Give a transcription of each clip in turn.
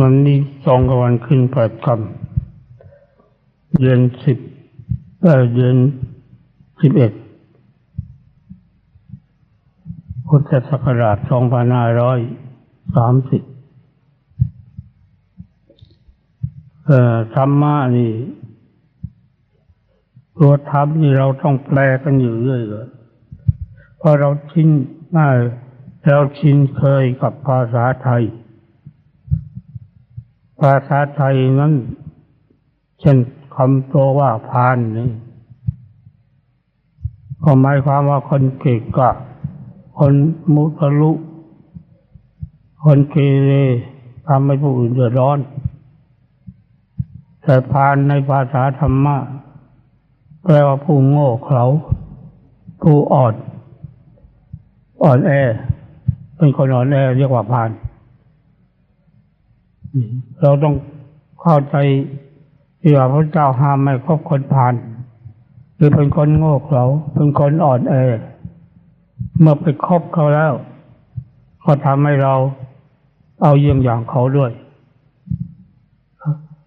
วันนี้ตรงกับวันขึ้นแปดคำเดือนสิบเออเดือนสิบเอ็ดพุทธศักราชสองพันห้าร้อยสามสิบเอ่อธรรมะนี่ ตัวธรรมนี่เราต้องแปลกันอยู่เรื่อยเลยเพราะเราชินง่ายเราชินเคยกับภาษาไทย ภาษาไทยนั้น เช่นคำตัวว่าพานนี่ก็หมายความว่าคนเกกกะคนมุทะลุ คนเกเรทำให้ผู้อื่นเดือดร้อน แต่พานในภาษาธรรมะแปลว่าผู้โง่เขลาผู้อ่อน อ่อนแอ เป็นคนอ่อนแอเรียกว่าพาน เราต้องเข้าใจที่ว่าพระเจ้าห้ามไม่ครบคนพานคือเป็นคนโง่เขลาเป็นคนอ่อนแอเมื่อไปคบเขาแล้ว ก็ทำให้เราเอาเยี่ยงอย่างเขาด้วย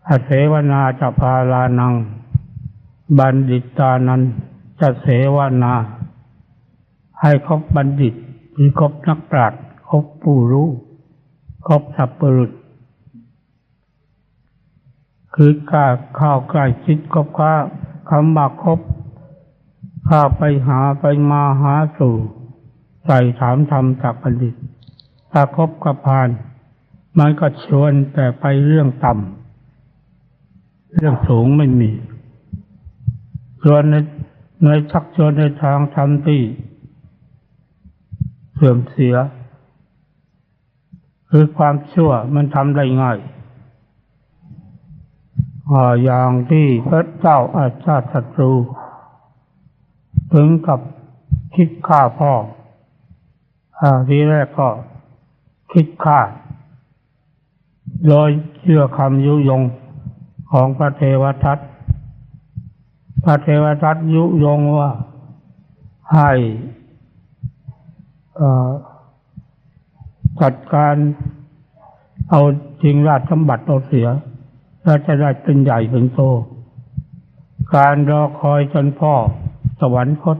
อาเสวนาจะพาลานัง บัณฑิตานันจะเสวนา ให้คบบัณฑิตหรือคบนักปราชญ์คบผู้รู้คบสัพปรุษ คือกาเข้าใกล้ชิดคบค้าคำว่าคบข้าไปหาไปมาหาสู่ ใส่ถามธรรมจากบัณฑิตถ้าคบกับพาน มันก็ชวนแต่ไปเรื่องต่ำเรื่องสูงไม่มีชวนในในชักชวนในทางทำที่เสื่อมเสีย คือความชั่วมันทำได้ง่าย อย่างที่พระเจ้าอาชาติศัตรู ถึงกับคิดฆ่าพ่ออาทีแรกก็คิดฆ่า โดยเชื่อคำยุยงของพระเทวทัตพระเทวทัตยุยงว่าให้อ่อจัดการเอาจริงราชสมบัติเราเสีย แล้วจะได้เป็นใหญ่เป็นโต การรอคอยจนพ่อสวรรคต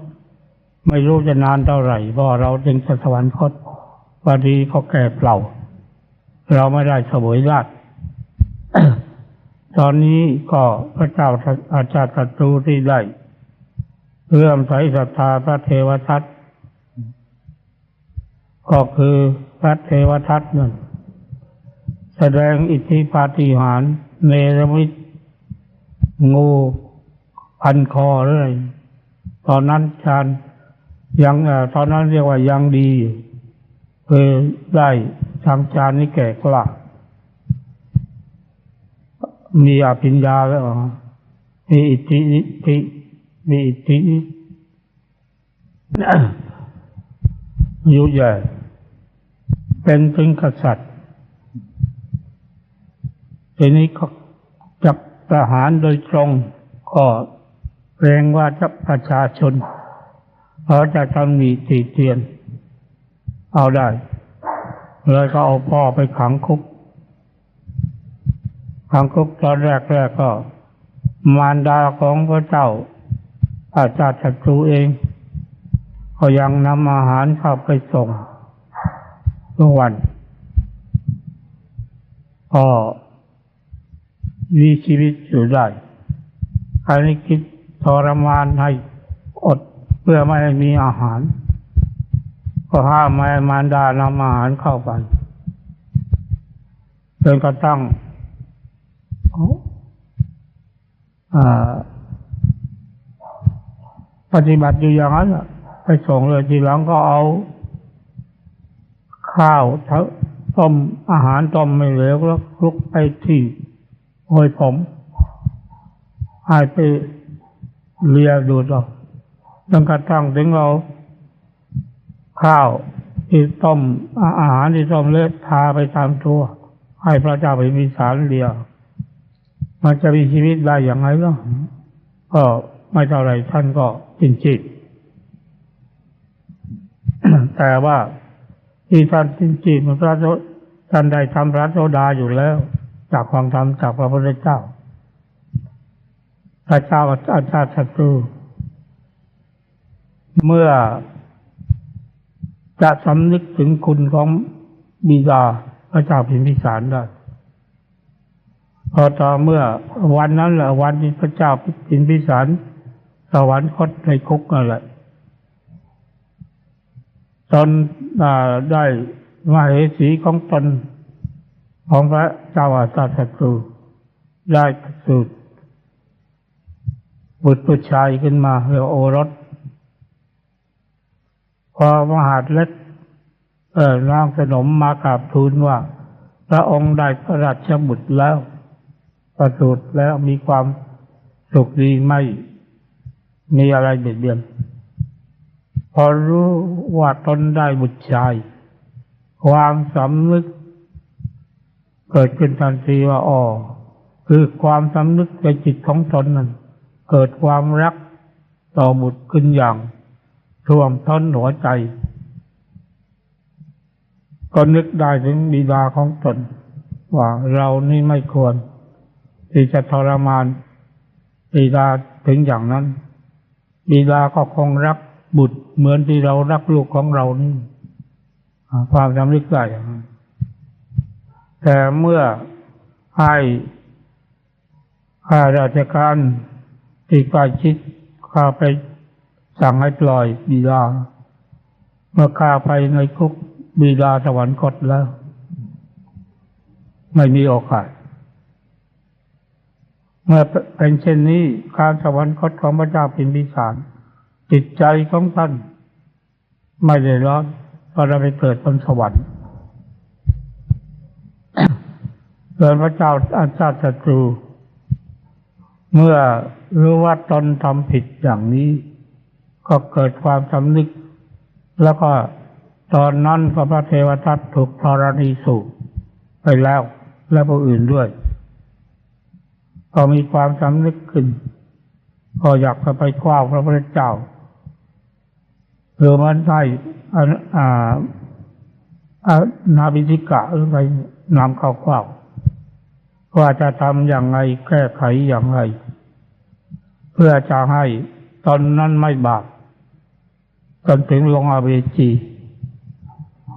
ไม่รู้จะนานเท่าไหร่พ่อเราจึงจะสวรรคตพอดีก็แก่เปล่า เราไม่ได้สวยราชตอนนี้ก็พระเจ้าอาชาติศัตรูที่ได้เรื่อมใสศรัทธาพระเทวทัตก็คือพระเทวทัตนั่นแสดงอิทธิปาฏิหาริย์ เนรมิตงูพันคอเลยตอนนั้นชานยังอตอนนั้นเรียกว่ายังดีอยู่คือได้ทางชานนี่แก่กล้ามีอภิญญาแล้วมีอิทธินิธิมีอิทธินิยุใหญ่ เป็นถึงกษัตริย์ ทีนี้ก็จับทหารโดยตรงก็เกรงว่าจะประชาชนเขาจะทำหนีตีเตียน เอาได้ เลยก็เอาพ่อไปขังคุก ขังคุกตอนแรกแรกก็ มารดาของพระเจ้าอาจารย์ศัตรูเอง ก็ยังนำอาหารเข้าไปส่งทุกวันก็ มีชีวิตอยู่ได้ใครไม่คิดทรมานให้อดเพื่อไม่ให้มีอาหาร ก็ห้ามไม่ให้มารดานำอาหารเข้าไปจนกระทั่งปฏิบัติอยู่อย่างนั้นไปส่งเลยทีหลังก็เอา ข้าวต้มอาหารต้มไม่เหลวแล้วคลุกไปที่ โอยผมให้ไปเลียดูดออกจนกระทั่งถึงเรา ข้าวที่ต้มอาหารที่ต้มเลือดทาไปตามตัว ให้พระเจ้าไปมีสารเลียมันจะมีชีวิตได้อย่างไรล่ะก็ไม่เท่าไรท่านก็จินจิต แต่ว่าที่ท่านจินจิตมันพระท่านได้ทำพระโสดาอยู่แล้ว จากฟังธรรมจากพระพุทธเจ้าพระเจ้าอาชาติศัตรู เมื่อจะสำนึกถึงคุณของบิดาพระเจ้าพิมพิสารได้พอต่อเมื่อวันนั้นแหละวันที่พระเจ้าพิมพิสารสวรรคตในคุกนั่นแหละตนได้มาเหสีของตน ของพระเจ้าอาสาศัตรูได้สูตบุตรผู้ชายขึ้นมาเรียกโอรส พอมหาดเล็กเออนางสนมมากราบทูลว่า พระองค์ได้พระราชบุตรแล้ว ประสูติแล้วมีความสุขดีไม่มีอะไรเบียดเบียน พอรู้ว่าตนได้บุตรชาย ความสำนึก เกิดขึ้นทันทีว่าอ๋อคือความสำนึกในจิตของตนนั้นเกิดความรักต่อบุตรขึ้นอย่างท่วมท้นหัวใจ ก็นึกได้ถึงบิดาของตน ว่าเรานี่ไม่ควร ที่จะทรมานบิดาถึงอย่างนั้นบิดาก็คงรักบุตรเหมือนที่เรารักลูกของเรานี่ความจำลึกได้อย่างนั้น แต่เมื่อให้ข้าราชการที่ใกล้ชิดข้าไปสั่งให้ปล่อยบิดา เมื่อข้าไปในคุกบิดาสวรรคตแล้ว ไม่มีโอกาส เมื่อเป็นเช่นนี้การสวรรคตของพระเจ้าพิมพิสารจิตใจของท่าน ไม่ได้ร้อนเพราะเราไปเกิดบนสวรรค์ เกิดพระเจ้าอาชาติศัตรู เมื่อรู้ว่าตนทำผิดอย่างนี้ ก็เกิดความสำนึก แล้วก็ตอนนั้นพระเทวทัตถูกธรณีสูบไปแล้ว และผู้อื่นด้วยก็มีความสำนึกขึ้น ก็อยากจะไปคว้าพระพุทธเจ้าหรือมันใช่อ่านาบิธิกะหรือไปนำเข้าคว้า ว่าจะทำอย่างไรแก้ไขอย่างไร เพื่อจะให้ตอนนั้นไม่บาปจนถึงลงอาเวจี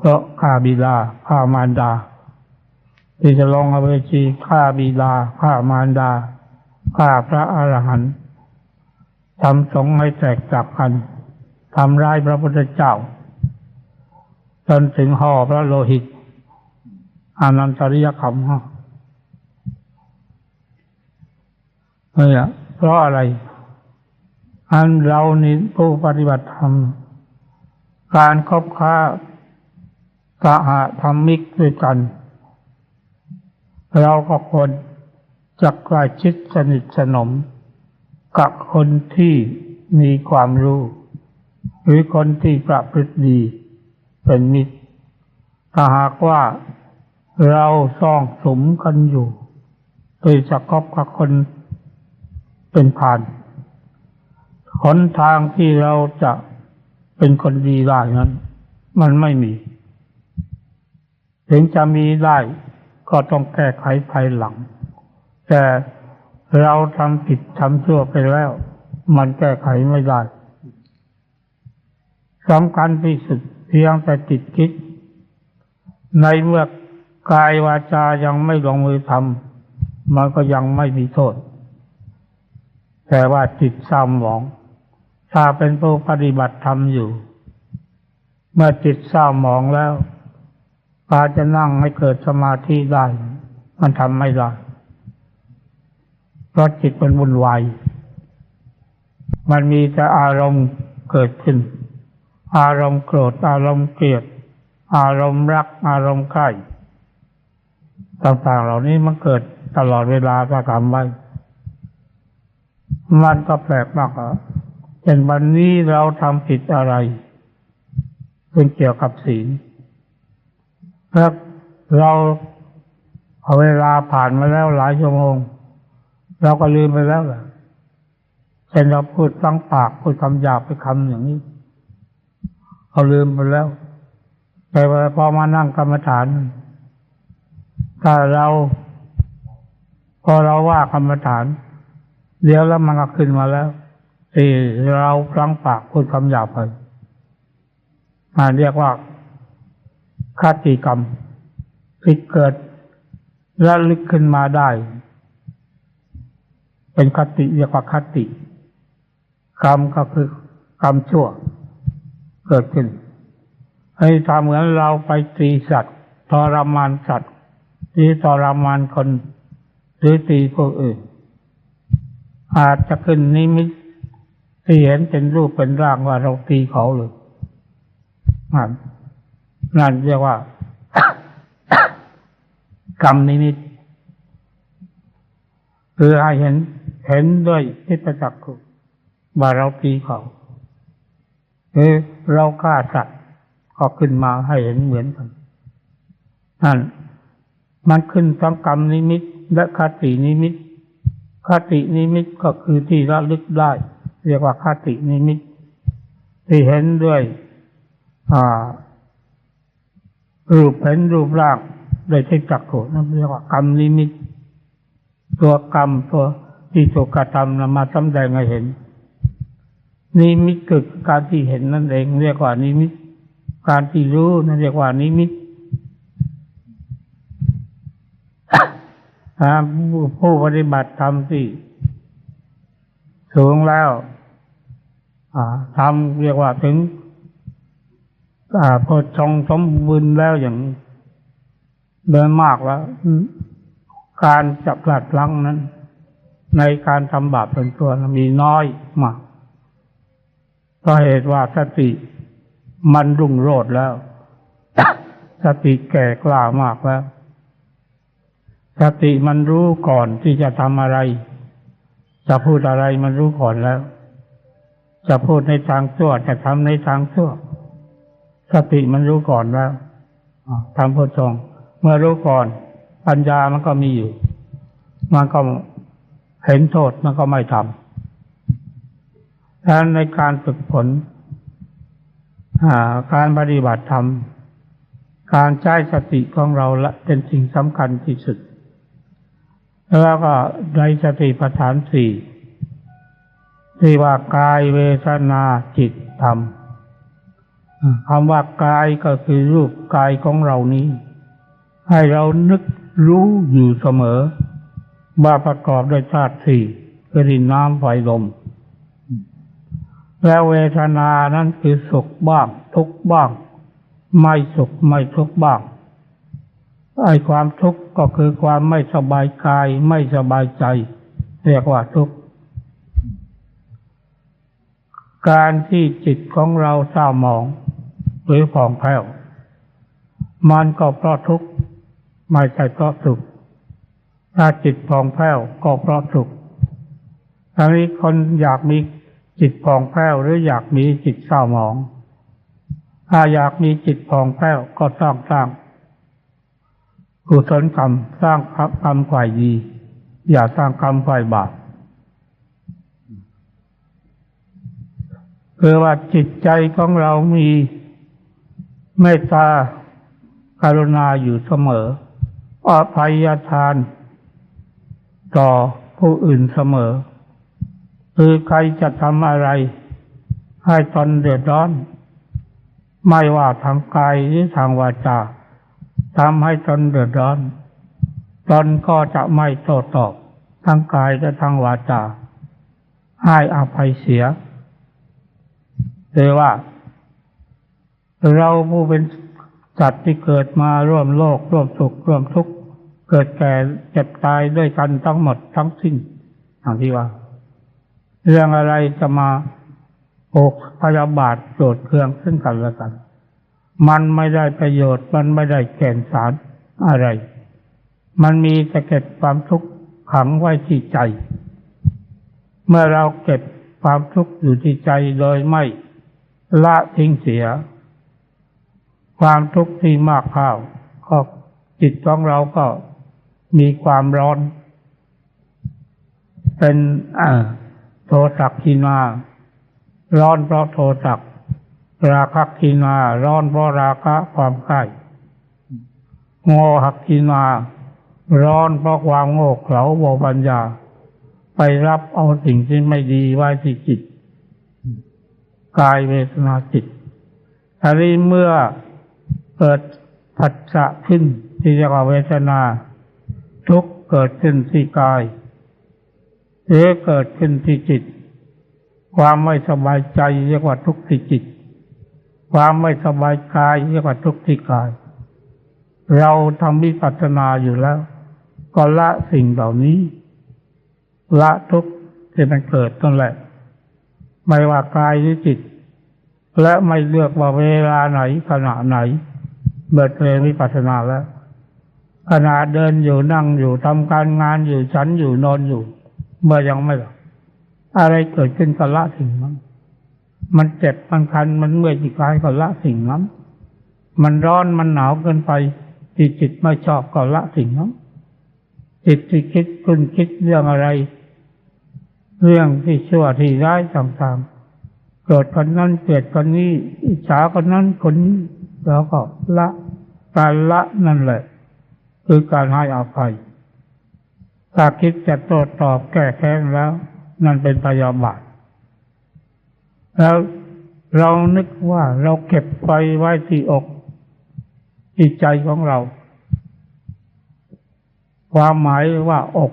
ก็ฆ่าบิดาฆ่ามารดา ที่จะลงอาเวจีฆ่าบิดาฆ่ามารดาฆ่าพระอรหันต์ทำสงให้แตกจากกันทำร้ายพระพุทธเจ้า จนถึงห่อพระโลหิตอนันตริยคำ ฮะเนี่ยเพราะอะไร อันเรานี่ผู้ปฏิบัติธรรม การคบค้ากะหะธรรมิกด้วยกัน เราก็ควรจะใกล้ชิดสนิทสนม กับคนที่มีความรู้ หรือคนที่ประพฤติดีเป็นมิตรถ้าหากว่าเราซ่องสมกันอยู่โดยจะคบกับคน เป็นผ่านหนทางที่เราจะเป็นคนดีได้นั้น มันไม่มี ถึงจะมีได้ก็ต้องแก้ไขภายหลัง แต่เราทำผิดทำชั่วไปแล้ว มันแก้ไขไม่ได้สำคัญที่สุดเพียงแต่ติดคิด ในเมื่อกายวาจายังไม่ลงมือทำมันก็ยังไม่มีโทษ แต่ว่าจิตเศร้าหมอง ถ้าเป็นผู้ปฏิบัติธรรมอยู่ เมื่อจิตเศร้าหมองแล้วพาจะนั่งให้เกิดสมาธิได้ มันทำไม่ได้เพราะจิตมันวุ่นวายมันมีแต่อารมณ์เกิดขึ้น อารมณ์โกรธ อารมณ์เกลียด อารมณ์รัก อารมณ์ใกล้ต่างๆ เหล่านี้มันเกิดตลอดเวลาก็ทำไว้ มันก็แปลกมากอะเช่นวันนี้เราทำผิดอะไรเป็นเกี่ยวกับศีลแล้วเราเอาเวลาผ่านมาแล้วหลายชั่วโมง เราก็ลืมไปแล้วแหละเช่นเราพูดตั้งปากพูดคำหยาบไปคำอย่างนี้เขาลืมไปแล้ว แต่พอมานั่งกรรมฐานถ้าเรา พอเราว่ากรรมฐาน เดี๋ยวแล้วมันก็ขึ้นมาแล้วที่เราพลั้งปากพูดคำหยาบไปอ่าเรียกว่าคติกรรมที่เกิดระลึกขึ้นมาได้ เป็นคติเรียกว่าคติ กรรมก็คือกรรมชั่ว เกิดขึ้นให้ทำเหมือนเราไปตีสัตว์ทรมานสัตว์ที่ทรมานคนหรือตีผู้อื่น อาจจะขึ้นนิมิตที่เห็นเป็นรูปเป็นร่างว่าเราตีเขาเลยนั่นนั่นเรียกว่า กรรมนิมิตคือให้เห็นเห็นด้วยทิพจักขุว่าเราตีเขาหรือเราฆ่าสัตว์ก็ขึ้นมาให้เห็นเหมือนกันนั่นมันขึ้นทั้งกรรมนิมิตและคตินิมิต คตินิมิตก็คือที่ระลึกได้ เรียกว่าคตินิมิต ที่เห็นด้วยรูปเห็นรูปร่างโดยที่จักรโขนั่นเรียกว่ากรรมนิมิต ตัวกรรมตัวที่ถูกกระทำนำมาสำแดงให้เห็น นิมิตคือการที่เห็นนั่นเอง เรียกว่านิมิต การที่รู้นั่นเรียกว่านิมิต ผู้ปฏิบัติธรรมที่สูงแล้วทำเรียกว่าถึงพอชงสมบูรณ์แล้วอย่างเดินมากแล้ว การจับพลัดพลังนั้น ในการทำบาปเป็นตัวมีน้อยมากก็เหตุว่าสติมันรุ่งโรจน์แล้ว สติแก่กล้ามากแล้ว สติมันรู้ก่อนที่จะทำอะไร จะพูดอะไรมันรู้ก่อนแล้ว จะพูดในทางชั่วจะทำในทางชั่วสติมันรู้ก่อนแล้วทำพุทธงเมื่อรู้ก่อน ปัญญามันก็มีอยู่ มันก็เห็นโทษมันก็ไม่ทำดังนั้นในการฝึกฝนการปฏิบัติธรรม การใช้สติของเราละเป็นสิ่งสำคัญที่สุด แล้วก็ในสติปัฏฐานสี่ที่ว่ากายเวทนาจิตธรรมคำว่ากายก็คือรูปกายของเรานี้ ให้เรานึกรู้อยู่เสมอ ว่าประกอบด้วยธาตุสี่คือดินน้ำไฟลม แล้วเวทนานั้นคือสุขบ้าง ทุกบ้าง ไม่สุขไม่ทุกบ้าง ไอ้ความทุกข์ก็คือความไม่สบายกายไม่สบายใจ เรียกว่าทุกข์ การที่จิตของเราเศร้าหมองหรือผ่องแผ้วมันก็เพราะทุกข์ไม่ใช่เพราะสุข ถ้าจิตผ่องแผ้วก็เพราะสุขทั้งนี้คนอยากมีจิตผ่องแผ้วหรืออยากมีจิตเศร้าหมอง ถ้าอยากมีจิตผ่องแผ้วก็สร้างสร้าง กุศลกรรมสร้างกรรมฝ่ายดี อย่าสร้างกรรมฝ่ายบาปคือว่าจิตใจของเรามีเมตตาการุณาอยู่เสมออภัยทาน ต่อผู้อื่นเสมอ คือใครจะทำอะไร ให้ตนเดือดร้อน ไม่ว่าทางกายหรือทางวาจา ทำให้ตนเดือดร้อน ตนก็จะไม่โต้ตอบทางกายและทางวาจา ให้อภัยเสียหรือว่า เราผู้เป็นสัตว์ที่เกิดมาร่วมโลก ร่วมสุขร่วมทุกข์เกิดแก่เจ็บตายด้วยกันทั้งหมดทั้งสิ้นอย่างที่ว่า เรื่องอะไรจะมาโอกพยาบาทโจดเครื่องซึ่งกันและกัน มันไม่ได้ประโยชน์ มันไม่ได้แก่นสารอะไร มันมีแต่เก็บความทุกข์ขังไว้ที่ใจ เมื่อเราเก็บความทุกข์อยู่ที่ใจโดยไม่ละทิ้งเสีย ความทุกข์ที่มากข้าวก็จิตของเราก็มีความร้อน เป็นโทสักขีนา ร้อนเพราะโทสัก ราคะขีนา ร้อนเพราะราคะความใคร่งอหักขีนา ร้อนเพราะความโง่เขลาโมปัญญา ไปรับเอาสิ่งที่ไม่ดีไว้ที่จิต กายเวทนาจิตอันนี้เมื่อเกิดผัสสะขึ้นที่เรียกว่าเวทนา ทุกเกิดขึ้นที่กายหรือเกิดขึ้นที่จิต ความไม่สบายใจเรียกว่าทุกข์ที่จิต ความไม่สบายกายเรียกว่าทุกข์ที่กาย เราทำวิปัสสนาอยู่แล้ว ก็ละสิ่งเหล่านี้ ละทุกข์ที่มันเกิดนั่นแหละ ไม่ว่ากายหรือจิต และไม่เลือกว่าเวลาไหนขณะไหนเบิดเรียนวิปัสสนาแล้วขณะเดินอยู่นั่งอยู่ทำการงานอยู่ฉันอยู่นอนอยู่ เมื่อยังไม่หลับอะไรเกิดขึ้นก็ละสิ่งนั้น มันเจ็บมันคันมันเมื่อยจิตกายก็ละสิ่งนั้น มันร้อนมันหนาวเกินไปที่จิตไม่ชอบก็ละสิ่งนั้นจิตที่คิดคุณคิดเรื่องอะไร เรื่องที่ชั่วที่ร้ายต่างๆ เกิดคนนั้นเกิดคนนี้อิจฉาคนนั้นคนนี้แล้วก็ละการละนั่นแหละ คือการให้อภัยถ้าคิดจะโต้ตอบแก้แค้นแล้ว นั่นเป็นพยาบาท แล้วเรานึกว่าเราเก็บไฟไว้ที่อกที่ใจของเรา ความหมายว่าอก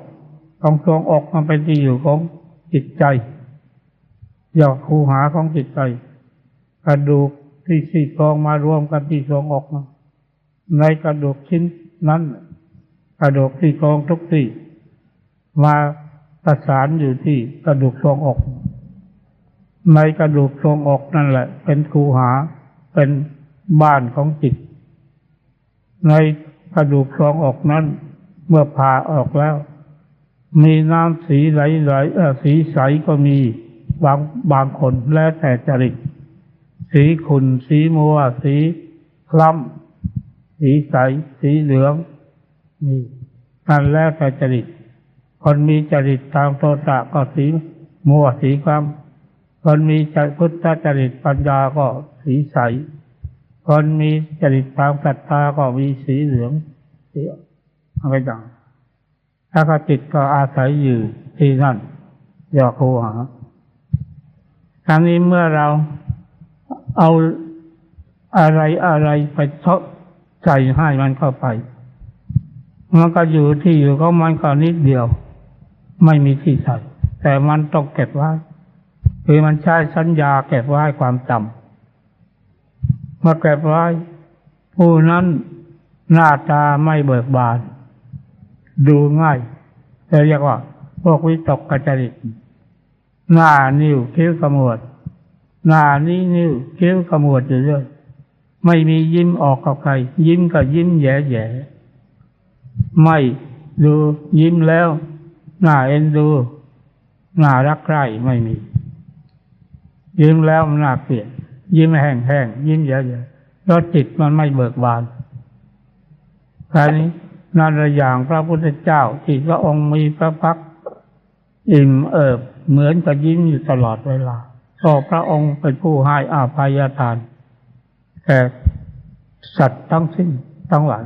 ตรงทวงอกมันเป็นที่อยู่ของจิตใจอยากคูหาของจิตใจกระดูกที่สี่โครงมารวมกันที่ทวงอกในกระดูกชิ้นนั้น กระดูกที่โครงทุกที่มาประสานอยู่ที่กระดูกทรวงอก ในกระดูกทรวงอกนั่นแหละ เป็นคูหาเป็นบ้านของจิต ในกระดูกทรวงอกนั้น เมื่อผ่าออกแล้ว มีน้ำสีไหลไหลสีใสก็มีบางบางคนแล้วแต่จริต สีขุ่นสีมัว สีคล้ำสีใส สีเหลืองนี่นั่นแล้วแต่จริต คนมีจริตทางโทสะก็สีมัวสีคล้ำ คนมีจพุทธจริตปัญญาก็สีใส คนมีจริตทางศรัทธาก็มีสีเหลืองสีอะไรต่างถ้าก็จิตก็อาศัยอยู่ที่นั่นอยอคูหาครั้นี้เมื่อเราเอาอะไรอะไรไปทดใส่ให้มันเข้าไป มันก็อยู่ที่อยู่ของมันก็นิดเดียว ไม่มีที่ใส่แต่มันต้องเก็บไว้ คือมันใช้สัญญาเก็บไว้ความจำเมื่อเก็บไว้ ผู้นั้นหน้าตาไม่เบิกบาน ดูง่ายเรียกว่า พวกวิตกกระจริต หน้านิ้วคิ้วขมวด หน้านี้นิ้วคิ้วขมวดอยู่เรื่อยไม่มียิ้มออกกับใคร ยิ้มก็ยิ้มแย่แย่ไม่ดูยิ้มแล้ว หน้าเอ็นดู หน้ารักใคร่ไม่มี ยิ้มแล้วมันน่าเกลียดยิ้มแห้งแห้งยิ้มแย่แย่แล้วจิตมันไม่เบิกบานคราวนี้นั่นละอย่างพระพุทธเจ้าที่พระองค์มีพระพักตร์อิ่มเอิบเหมือนกับยิ้มอยู่ตลอดเวลาก็พระองค์เป็นผู้ให้อาภัยทานแก่สัตว์ทั้งสิ้นทั้งหลาย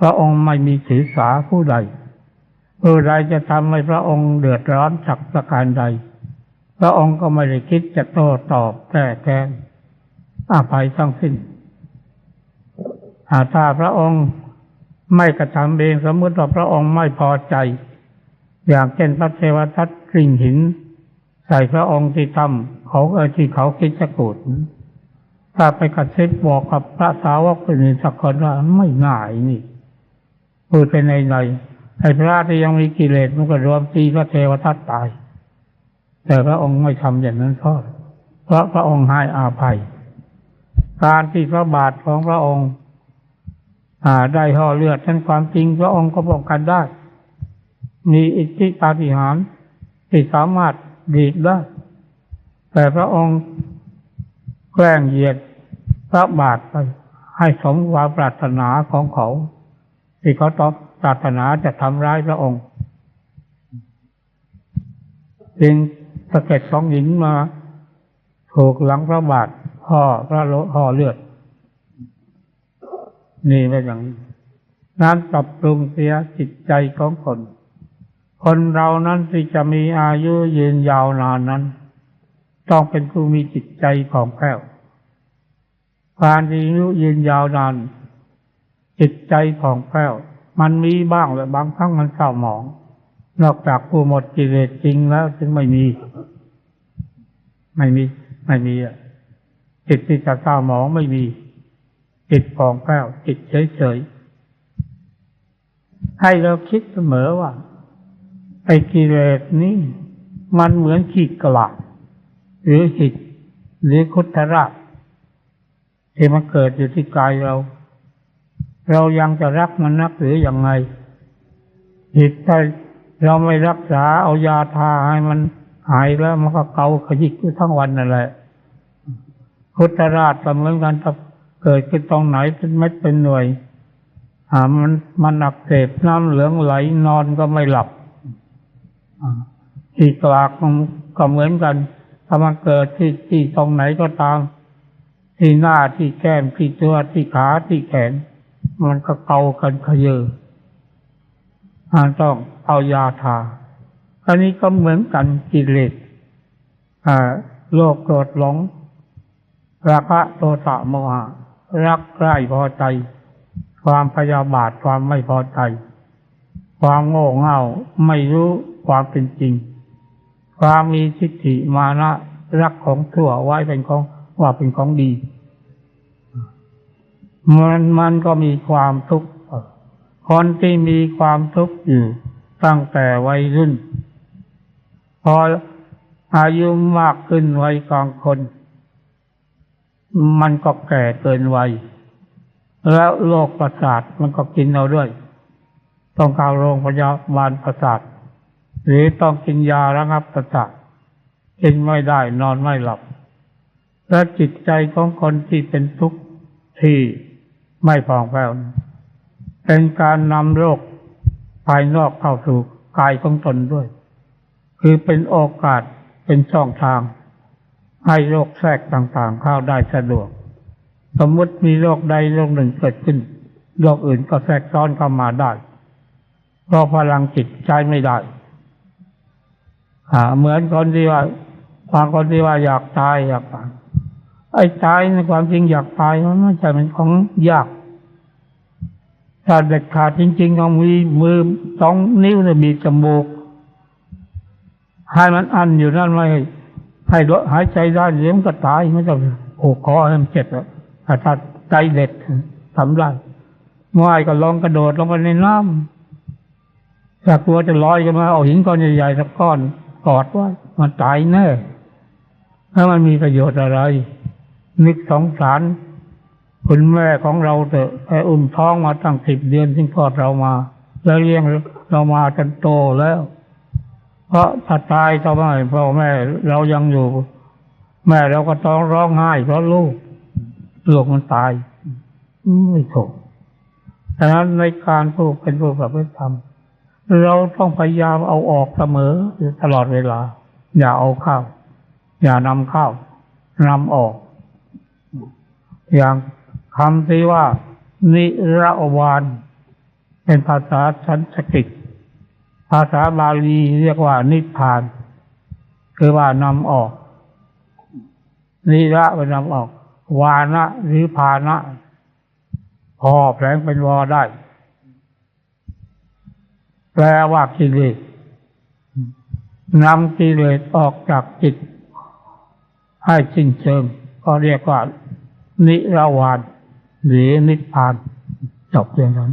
พระองค์ไม่มีถือสาผู้ใดผู้ใดจะทำให้พระองค์เดือดร้อนสักประการใด พระองค์ก็ไม่ได้คิดจะโต้ตอบแก้แค้นอาภัยทั้งสิ้นหากถ้าพระองค์ไม่กระทำเองสมมติว่าพระองค์ไม่พอใจ อย่างเช่นพระเทวทัตกริ่งหิน ใส่พระองค์ที่ทำเขาเออที่เขาคิดจะโกรธถ้าไปกระซิบบอกกับพระสาวกคนอื่นสักคนว่าไม่ง่ายนี่พูดไปในในไอ้พระที่ยังมีกิเลสมันก็รวมตีพระเทวทัตตาย แต่พระองค์ไม่ทำอย่างนั้นเพราะเพราะพระองค์ให้อาภัย การที่พระบาทของพระองค์หาได้ห่อเลือดนั้นความจริงพระองค์ก็ป้องกันได้ มีอิทธิปาฏิหาริย์ที่สามารถดีดได้ แต่พระองค์แกล้งเหยียดพระบาทไปให้สมความปรารถนาของเขาที่เขาต้องปรารถนาจะทำร้ายพระองค์จึง เก็ดสองหินมาถูกหลังพระบาทห่อพระโลห่อเลือด นี่เป็นอย่างนั้นปรับปรุงเสียจิตใจของคน คนเรานั้นที่จะมีอายุยืนยาวนานนั้น ต้องเป็นผู้มีจิตใจผ่องแผ้วการอายุยืนยาวนาน จิตใจผ่องแผ้วมันมีบ้างแต่บางครั้งมันเศร้าหมอง นอกจากผู้หมดกิเลสจริงแล้วจึงไม่มี ไม่มี ไม่มีอะจิตที่จะเศร้าหมองไม่มี จิตผ่องแผ้วจิตเฉยๆให้เราคิดเสมอว่าไอ้กิเลสนี้มันเหมือนขีดกลาดหรือหิดหรือคุทราชที่มันเกิดอยู่ที่กายเรา เรายังจะรักมันนักหรืออยังไงหิดถ้า เราไม่รักษาเอายาทาให้มันหายแล้วมันก็เกาขยิกทั้งวันนั่นแหละพุทธราชก็เหมือนกันถ้าเกิดขึ้นตรงไหนเป็นเม็ดเป็นหน่วยอ่ามันมันอักเสบน้ำเหลืองไหลนอนก็ไม่หลับอ่าที่กลากก็เหมือนกัน ถ้ามันเกิดที่ที่ตรงไหนก็ตาม ที่หน้าที่แก้มที่ตัวที่ขาที่แขน มันก็เกากันขยเยอ ต้องเอายาทา อันนี้ก็เหมือนกันกิเลสโลภโกรธหลงราคะโทสะโมหะรักใคร่พอใจ ความพยาบาทความไม่พอใจ ความโง่เง่าไม่รู้ความเป็นจริง ความมีทิฏฐิมานะรักของทั่วไว้เป็นของว่าเป็นของดี มันมันก็มีความทุกข์ คนที่มีความทุกข์อยู่ตั้งแต่วัยรุ่น พออายุมากขึ้นวัยกลางคน มันก็แก่เกินวัย แล้วโรคประสาทมันก็กินเอาด้วย ต้องเข้าโรงพยาบาลประสาท หรือต้องกินยาระงับประสาทกินไม่ได้นอนไม่หลับ และจิตใจของคนที่เป็นทุกข์ที่ไม่ผ่องแผ้ว เป็นการนำโรคภายนอกเข้าสู่กายของตนด้วย คือเป็นโอกาสเป็นช่องทาง ให้โรคแทรกต่างๆ เข้าได้สะดวก สมมติมีโรคใดโรคหนึ่งเกิดขึ้นโรคอื่นก็แทรกซ้อนเข้ามาได้เพราะพลังจิตใช้ไม่ได้เหมือนคนที่ว่าบางคนที่ว่าอยากตายอยากตายไอ้ตายในความจริงอยากตายมันไม่ใช่เป็นของยาก ถ้าเด็ดขาดจริงๆต้องมีมือสองนิ้วเนี่ยมีจมูกให้มันอันอยู่นั่นไม่ให้หายใจได้เดี๋ยวมันก็ตายไม่ต้องผูกคอให้มันเจ็บอะถ้าถ้าใจเด็ดทำได้ง่ายก็ลองกระโดดลงไปในน้ำถ้ากลัวจะลอยกันมาเอาหินก้อนใหญ่ๆสักก้อนกอดไว้มันตายแน่ถ้ามันมีประโยชน์อะไร นึกสองสาร คุณแม่ของเราเถอะแค่อุ้มท้องมาตั้งสิบเดือนที่คลอดเรามา แล้วเลี้ยงเรามาจนโตแล้ว เพราะถ้าตายทำไมพ่อแม่เรายังอยู่ แม่เราก็ต้องร้องไห้เพราะลูกลูกมันตายไม่ถูกฉะนั้นในการผู้เป็นผู้ประพฤติธรรมเราต้องพยายามเอาออกเสมอตลอดเวลา อย่าเอาเข้า อย่านำเข้านำออก อย่าง คำที่ว่า นิรวานเป็นภาษาสันสกฤตภาษาบาลีเรียกว่า นิพาน คือว่านำออก นิระเป็นนำออก วานะหรือภานะพอแปลงเป็นวอได้ แปลว่ากิเลสนำกิเลสออกจากจิต ให้สิ้นเชิงก็เรียกว่า นิรวาน หรือนิพพานจบเพียงเท่านั้น